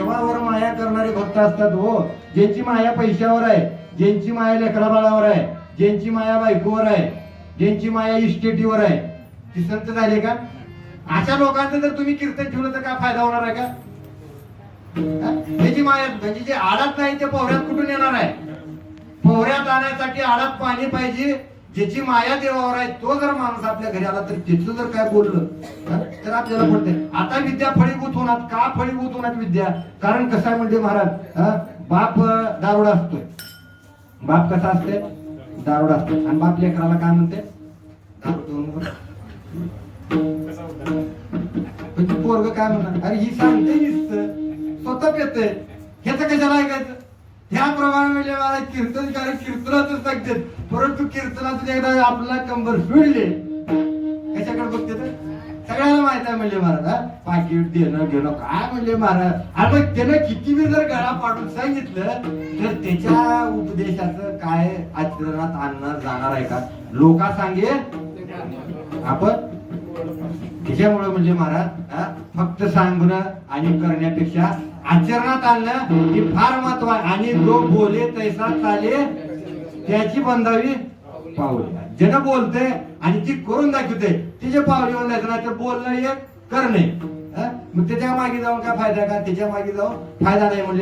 देवावर माया करणारे भक्त असतात हो. ज्यांची माया पैशावर आहे ज्यांची माया लेकरा बाळावर आहे ज्यांची माया बायकोवर आहे ज्यांची माया इस्टेटीवर आहे. ती संत झाले का? अशा लोकांचं जर तुम्ही कीर्तन ठेवलं तर काय फायदा होणार आहे का? त्याची माया म्हणजे जे आडात नाही ते पोहऱ्यात कुठून येणार आहे? पोहऱ्यात आणण्यासाठी आडात पाणी पाहिजे ज्याची माया देवावर आहे तो जर माणूस आपल्या घरी आला तर त्याचं जर काय बोललं तर आपल्याला पडतंय आता विद्या फळीभूत होणार. का फळीभूत होणार विद्या? कारण कसं आहे म्हणजे महाराज बाप दारोडा असतोय. बाप कसा असते दारोडा असतो आणि बाप लेकराला काय म्हणते? म्हणजे पोरग काय म्हणणार? अरे ही सांगते दिसत स्वतः पेते ह्याचं कशाला ऐकायचं? त्याप्रमाणे म्हणजे मला कीर्तनकार कीर्तनातच सांगतात परंतु कीर्तनातून एकदा आपला कंबर फिरले. कशाकडे बघते तर? सगळ्याला माहीत आहे म्हणजे महाराज हा? पाकिट देणं घेणं काय म्हणजे महाराज? आणि मग त्यानं किती वेळ जर गळा पाडून सांगितलं तर त्याच्या उपदेशाचं काय आचरणात आणणार जाणार आहे का? लोका सांगेल? आपण? त्याच्यामुळे म्हणजे महाराज फक्त सांगणं आणि करण्यापेक्षा आचरणात आणणं हे फार महत्त्व आहे. आणि जो बोले तैसा चाले त्याची बंधावी पावले ज्यानं बोलते आणि ती करून दाखवते तिचे पावले बांधायचं नाही तर बोलणं हे करणे. मग त्याच्यामागे जाऊन काय फायदा का? त्याच्यामागे जाऊन फायदा नाही म्हणजे